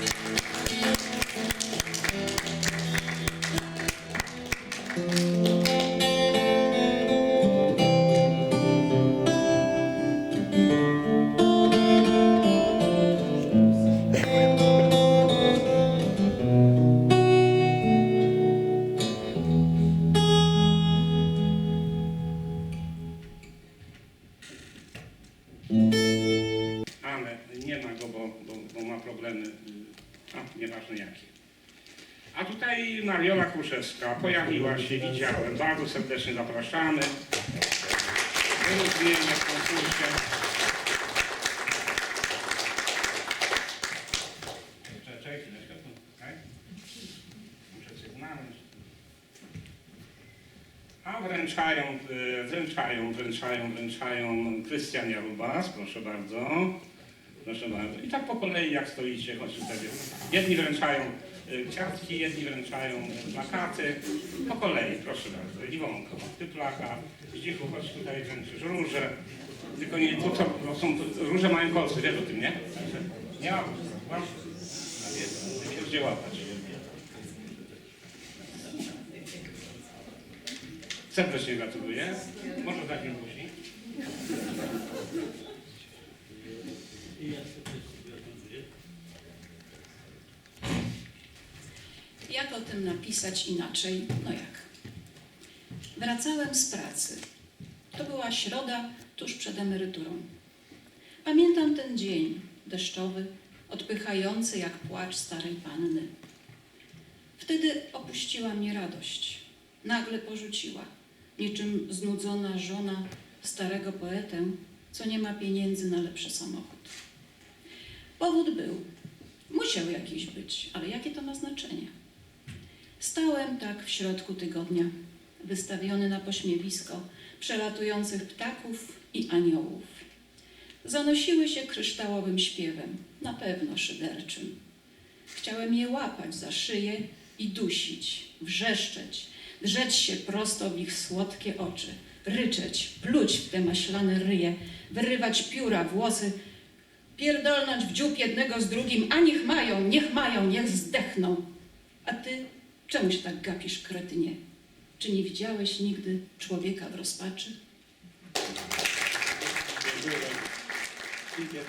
thank mm -hmm. you ma problemy, y, a nieważne jakie. A tutaj Mariola Kruszewska pojawiła się, widziałem. Bardzo serdecznie zapraszamy. Wyróżnienie w konkursie. A wręczają, y, wręczają, wręczają, wręczają Krystian Jarubas, proszę bardzo. Proszę. I tak po kolei jak stoicie, chodźcie sobie. Jedni wręczają y, kwiatki, jedni wręczają plakaty. Po kolei, proszę bardzo. Iwonko, ty plakat. Zdzichu, chodź tutaj wręczysz róże. Tylko nie, to, to, są, róże mają kolce, wiesz o tym, nie? Nie ma, prawda? A nie gdzie łapać. Serdecznie gratuluję. Może mi buzi. Jak o tym napisać inaczej? No jak? Wracałem z pracy. To była środa tuż przed emeryturą. Pamiętam ten dzień deszczowy, odpychający jak płacz starej panny. Wtedy opuściła mnie radość. Nagle porzuciła, niczym znudzona żona starego poetę, co nie ma pieniędzy na lepszy samochód. Powód był. Musiał jakiś być, ale jakie to ma znaczenie? Stałem tak w środku tygodnia, wystawiony na pośmiewisko przelatujących ptaków i aniołów. Zanosiły się kryształowym śpiewem, na pewno szyderczym. Chciałem je łapać za szyję i dusić, wrzeszczeć, drzeć się prosto w ich słodkie oczy, ryczeć, pluć w te maślane ryje, wyrywać pióra, włosy, pierdolnąć w dziób jednego z drugim, a niech mają, niech mają, niech zdechną. A ty czemu się tak gapisz, kretynie? Czy nie widziałeś nigdy człowieka w rozpaczy? Dziękuję.